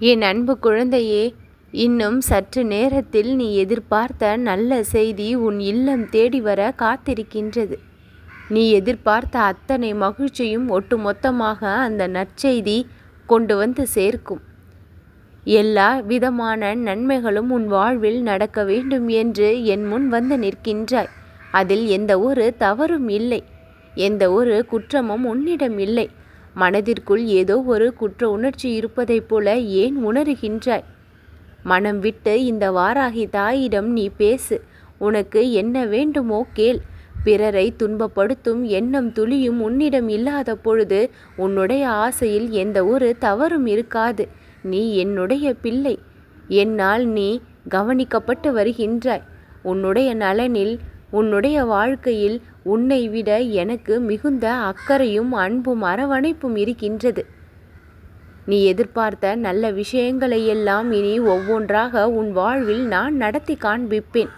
என் அன்பு குழந்தையே இன்னும் சற்று நேரத்தில் நீ எதிர்பார்த்த நல்ல செய்தி உன் இல்லம் தேடி வர காத்திருக்கின்றது. நீ எதிர்பார்த்த அத்தனை மகிழ்ச்சியும் ஒட்டுமொத்தமாக அந்த நற்செய்தி கொண்டு வந்து சேர்க்கும். எல்லா விதமான நன்மைகளும் உன் வாழ்வில் நடக்க வேண்டும் என்று என் முன் வந்து நிற்கின்றாய். அதில் எந்த ஒரு தவறும் இல்லை. எந்த ஒரு குற்றமும் உன்னிடம் இல்லை. மனதிற்குள் ஏதோ ஒரு குற்ற உணர்ச்சி இருப்பதைப் போல ஏன் உணர்கின்றாய்? மனம் விட்டு இந்த வாராகி தாயிடம் நீ பேசு. உனக்கு என்ன வேண்டுமோ கேள். பிறரை துன்பப்படுத்தும் எண்ணம் துளியும் உன்னிடம் இல்லாத பொழுது உன்னுடைய ஆசையில் எந்த ஒரு தவறும் இருக்காது. நீ என்னுடைய பிள்ளை. என்னால் நீ கவனிக்கப்பட்டு வருகின்றாய். உன்னுடைய நலனில் உன்னுடைய வாழ்க்கையில் உன்னை விட எனக்கு மிகுந்த அக்கறையும் அன்பும் அரவணைப்பும் இருக்கின்றது. நீ எதிர்பார்த்த நல்ல விஷயங்களை எல்லாம் இனி ஒவ்வொன்றாக உன் வாழ்வில் நான் நடத்தி காண்பிப்பேன்.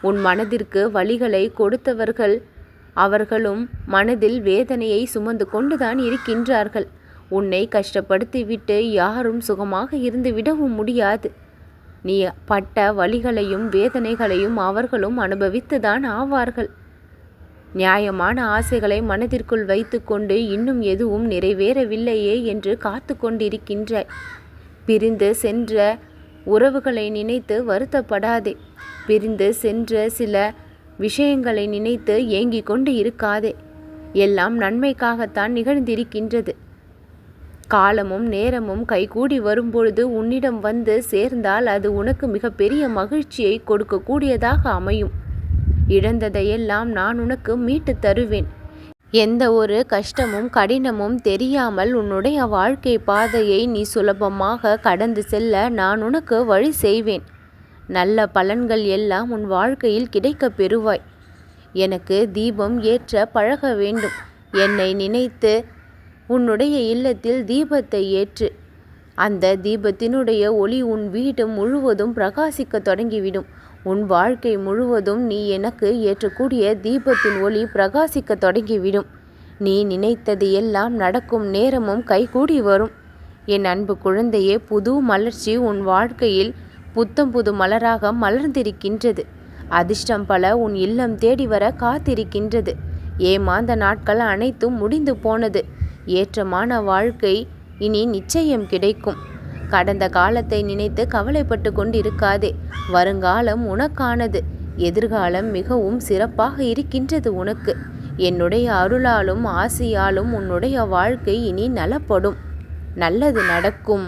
உன் மனதிற்கு வழிகளை கொடுத்தவர்கள் அவர்களும் மனதில் வேதனையை சுமந்து கொண்டுதான் இருக்கின்றார்கள். உன்னை கஷ்டப்படுத்திவிட்டு யாரும் சுகமாக இருந்து விடவும் முடியாது. நீ பட்ட வழிகளையும் வேதனைகளையும் அவர்களும் அனுபவித்துதான் ஆவார்கள். நியாயமான ஆசைகளை மனதிற்குள் வைத்துக்கொண்டு இன்னும் எதுவும் நிறைவேறவில்லையே என்று காத்து கொண்டிருக்கின்ற பிரிந்து சென்ற உறவுகளை நினைத்து வருத்தப்படாதே. பிரிந்து சென்ற சில விஷயங்களை நினைத்து ஏங்கிக் கொண்டு இருக்காதே. எல்லாம் நன்மைக்காகத்தான் நிகழ்ந்திருக்கின்றது. காலமும் நேரமும் கைகூடி வரும்பொழுது உன்னிடம் வந்து சேர்ந்தால் அது உனக்கு மிகப்பெரிய மகிழ்ச்சியை கொடுக்கக்கூடியதாக அமையும். இழந்ததையெல்லாம் நான் உனக்கு மீட்டு தருவேன். எந்த ஒரு கஷ்டமும் கடினமும் தெரியாமல் உன்னுடைய வாழ்க்கை பாதையை நீ சுலபமாக கடந்து செல்ல நான் உனக்கு வழி செய்வேன். நல்ல பலன்கள் எல்லாம் உன் வாழ்க்கையில் கிடைக்க பெறுவாய். எனக்கு தீபம் ஏற்ற பழக வேண்டும். என்னை நினைத்து உன்னுடைய இல்லத்தில் தீபத்தை ஏற்று. அந்த தீபத்தினுடைய ஒளி உன் வீடு முழுவதும் பிரகாசிக்க தொடங்கிவிடும். உன் வாழ்க்கை முழுவதும் நீ எனக்கு ஏற்றக்கூடிய தீபத்தின் ஒளி பிரகாசிக்க தொடங்கிவிடும். நீ நினைத்தது எல்லாம் நடக்கும் நேரமும் கைகூடி வரும். என் அன்பு குழந்தையே புது மலர்ச்சி உன் வாழ்க்கையில் புத்தம் புது மலராக மலர்ந்திருக்கின்றது. அதிர்ஷ்டம் பல உன் இல்லம் தேடி வர காத்திருக்கின்றது. ஏமாந்த நாட்கள் அனைத்தும் முடிந்து போனது. ஏற்றமான வாழ்க்கை இனி நிச்சயம் கிடைக்கும். கடந்த காலத்தை நினைத்து கவலைப்பட்டு கொண்டிருக்காதே. வருங்காலம் உனக்கானது. எதிர்காலம் மிகவும் சிறப்பாக இருக்கின்றது உனக்கு. என்னுடைய அருளாலும் ஆசையாலும் உன்னுடைய வாழ்க்கை இனி நலப்படும். நல்லது நடக்கும்.